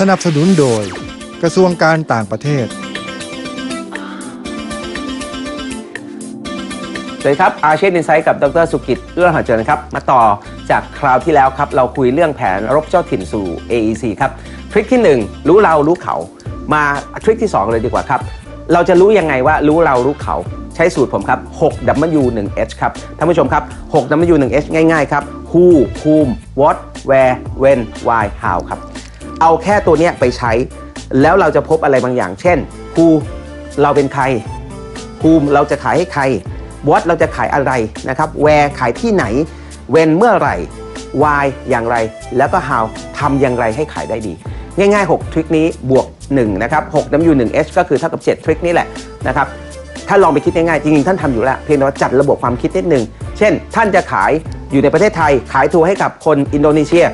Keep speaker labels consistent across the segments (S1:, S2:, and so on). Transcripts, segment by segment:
S1: สนับสนุนโดย กระทรวงการต่างประเทศ
S2: สวัสดีครับอาเชียนอินไซต์กับดรสุกิจเอื้อหาเจริญครับ มาต่อจากคราวที่แล้วครับ เราคุยเรื่องแผนรบเจ้าถิ่นสู่ AEC ครับ ทริคที่ 1 รู้เรารู้เขา มาทริคที่ 2 เลยดีกว่าครับ เราจะรู้ยังไงว่ารู้เรารู้เขาใช้สูตรผมครับ 6W 1H ครับ ท่านผู้ชมครับ 6W 1H ง่าย ๆ ครับ who whom what where when why how ครับ เอาแค่ตัวเนี้ยไปใช้ แล้วเราจะพบอะไรบางอย่าง เช่น who เราเป็นใคร whom เราจะขายให้ใคร what เราจะขายอะไรนะครับ where ขายที่ไหน when เมื่อไหร่ why อย่างไร แล้วก็ how ทำอย่างไรให้ขายได้ดี ง่าย ๆ 6 ทริคนี้บวก 1 นะครับ6 W 1 H ก็คือเท่ากับ 7 ทริคนี้แหละนะครับถ้าลองไปคิดง่ายๆ จริงๆ ท่านทำอยู่แล้ว เพียงแต่ว่าจัดระบบความคิดนิดนึง เช่น ท่านจะขายอยู่ในประเทศไทย ขายทัวร์ให้กับคนอินโดนีเซีย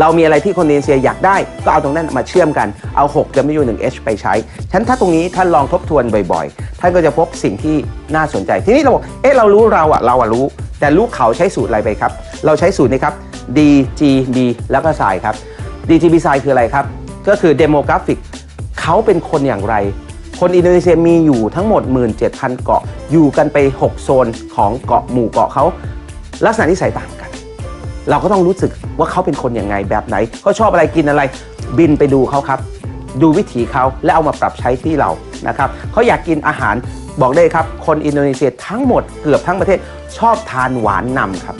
S2: เรามีอะไรที่คนอินโดนเซียอยากได้ก็เอาตรงนั้นมาเชื่อมกันเอา 6 W 1 H ไปใช้ฉะนันถ้าตรงนี้ท่านลองทบทวนบ่อยๆ ท่านก็จะพบสิ่งที่น่าสนใจ ทีนี้เราบอกเอ๊ะเรารู้เราอะเราอะรู้ แต่รู้เขาใช้สูตรอะไรไปครับ เราใช้สูตรนี้ครับ D G B แล้วก็ s i ครับ D G B s i คืออะไรครับ ก็คือ demographic เขาเป็นคนอย่างไร คนอินโดนีเซียมีอยู่ทั้งหมด 17,000 เกาะอยู่กันไป 6 โซนของเกาะหมู่เกาะเขาลักษณะนิสัยต่างกัน เราก็ต้องรู้สึกว่าเขาเป็นคนย่างไงแบบไหนเขาชอบอะไรกินอะไรบินไปดูเขาครับ ดูวิถีเขาและเอามาปรับใช้ที่เรานะครับเขาอยากกินอาหารบอกได้ครับ คนอินโดนีเซียทั้งหมดเกือบทั้งประเทศชอบทานหวานนำครับ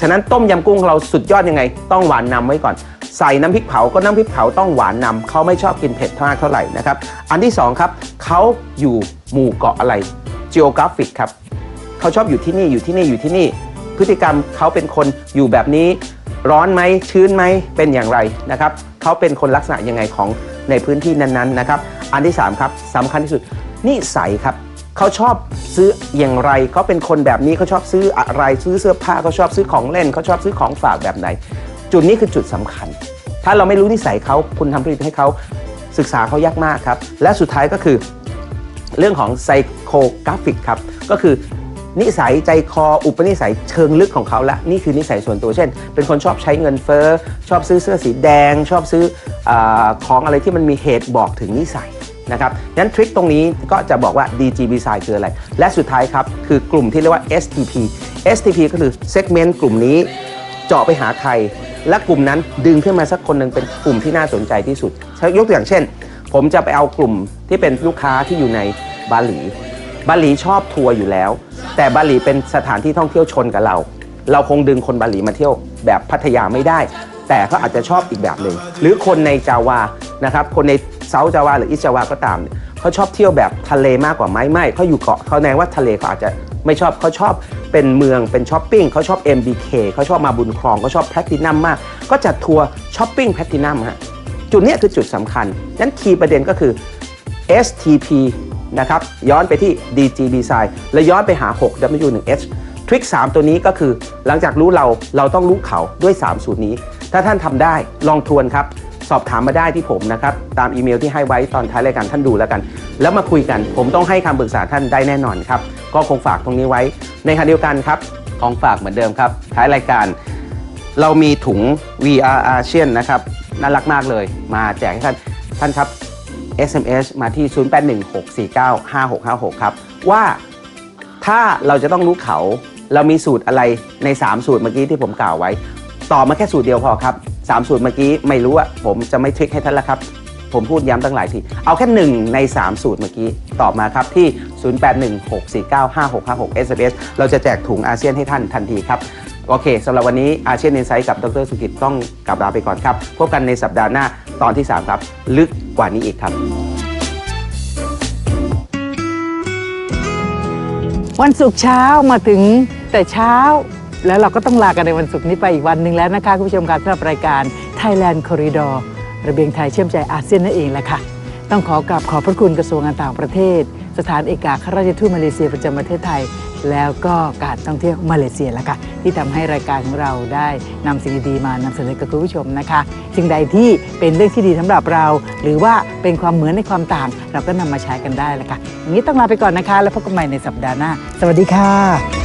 S2: ฉะนั้นต้มยำกุ้งเราสุดยอดยังไง ต้องหวานนำไว้ก่อน ใส่น้ำพริกเผาก็น้ำพริกเผาต้องหวานนำเขาไม่ชอบกินเผ็ดมากเท่าไหร่นะครับ อันที่สองครับเขาอยู่หมู่เกาะอะไร geographic ครับเขาชอบอยู่ที่นี่อยู่ที่นี่อยู่ที่นี่ พฤติกรรมเขาเป็นคนอยู่แบบนี้ ร้อนไหมชื้นไหมเป็นอย่างไรนะครับเขาเป็นคนลักษณะยังไงของในพื้นที่นั้นๆนะครับ อันที่สามครับสำคัญที่สุดนิสัยครับเขาชอบซื้ออย่างไรเขาเป็นคนแบบนี้เขาชอบซื้ออะไรซื้อเสื้อผ้าเขาชอบซื้อของเล่นเขาชอบซื้อของฝากแบบไหน จุดนี้คือจุดสำคัญ ถ้าเราไม่รู้นิสัยเขาคุณทำผลิตให้เขาศึกษาเขายากมากครับ และสุดท้ายก็คือ เรื่องของไซโคกราฟิกครับ ก็คือ นิสัยใจคออุปนิสัยเชิงลึกของเขาละนี่คือนิสัยส่วนตัวเช่น เป็นคนชอบใช้เงินเฟ้อชอบซื้อเสื้อสีแดง ชอบซื้ออของอะไรที่มันมีเหตุบอกถึงนิสัยนะครับงั้นทริคตรงนี้ก็จะบอกว่า DGB s i คืออะไร และสุดท้ายครับ คือกลุ่มที่เรียกว่า STP STP ก็คือ segment กลุ่มนี้เจาะไปหาใคร และกลุ่มนั้นดึงขึ้นมาสักคนหนึ่งเป็นกลุ่มที่น่าสนใจที่สุดยกตัวอย่างเช่น ผมจะไปเอากลุ่มที่เป็นลูกค้าที่อยู่ในบาหลี บาหลีชอบทัวร์อยู่แล้ว แต่บาหลีเป็นสถานที่ท่องเที่ยวชนกับเรา เราคงดึงคนบาหลีมาเที่ยวแบบพัทยาไม่ได้ แต่เขาอาจจะชอบอีกแบบหนึ่งหรือคนในจาวานะครับคนในเซาท์จาวาหรืออิสจาวาก็ตามเนี่ยเขาชอบเที่ยวแบบทะเลมากกว่าไหมไม่เขาอยู่เกาะเขาแนงว่าทะเลเขาอาจจะไม่ชอบเขาชอบเป็นเมืองเป็นช้อปปิ้งเขาชอบ MBK เขาชอบมาบุญครองเขาชอบแพลตินัมมาก ก็จัดทัวร์ช้อปปิ้งแพลตินัมฮะจุดนี้คือจุดสำคัญนั้นคีย์ประเด็นก็คือ STP นะครับ ย้อนไปที่ DG Design และย้อนไปหา 6W1H ทริค3ตัวนี้ก็คือหลังจากรู้เราเราต้องรู้เขาด้วย 3 สูตรนี้ ถ้าท่านทำได้ลองทวนครับ สอบถามมาได้ที่ผมนะครับ ตามอีเมลที่ให้ไว้ตอนท้ายรายการท่านดูแล้วกัน แล้วมาคุยกัน ผมต้องให้คำปรึกษาท่านได้แน่นอนครับ ก็คงฝากตรงนี้ไว้ ในขณะเดียวกันครับของฝากเหมือนเดิมครับ ท้ายรายการ เรามีถุง VR ASEAN นะครับน่ารักมากเลย มาแจกให้ท่านท่านครับ SMS มาที่ 0816495656 ครับ ว่าถ้าเราจะต้องรู้เขา เรามีสูตรอะไรใน 3 สูตรเมื่อกี้ที่ผมกล่าวไว้ตอบมาแค่สูตรเดียวพอครับ 3 สูตรเมื่อกี้ไม่รู้อะผมจะไม่ทริคให้ท่านล้วครับ ผมพูดย้ำตั้งหลายที เอาแค่ 1 ใน 3 สูตรเมื่อกี้ตอบมาครับที่ 0816495656 SMS เราจะแจกถุงอาเซียนให้ท่านทันทีครับโอเคสำหรับวันนี้อาเซียน i นไซ h ์กับดรสุกิตต้องกลับลาไปก่อนครับ พบกันในสัปดาห์หน้า ตอนที่ 3 ครับ ลึกกว่านี้อีกครับ
S3: วันศุกร์เช้ามาถึงแต่เช้า แล้วเราก็ต้องลากันในวันศุกร์นี้ไปอีกวันหนึ่งแล้วนะคะ คุณผู้ชมการสำหรับรายการ Thailand Corridor ระเบียงไทยเชื่อมใจอาเซียนนั่นเองแหละค่ะ ต้องขอกราบขอบพระคุณกระทรวงการต่างประเทศ สถานเอกอัครราชทูตมาเลเซียประจำประเทศไทย แล้วก็การท่องเที่ยวมาเลเซียแหละค่ะที่ทำให้รายการของเราได้นำสิ่งดีๆมานำเสนอกับคุณผู้ชมนะคะ สิ่งใดที่เป็นเรื่องที่ดีสำหรับเรา หรือว่าเป็นความเหมือนในความต่าง เราก็นำมาใช้กันได้แหละค่ะอย่างนี้ต้องลาไปก่อนนะคะ แล้วพบกันใหม่ในสัปดาห์หน้า สวัสดีค่ะ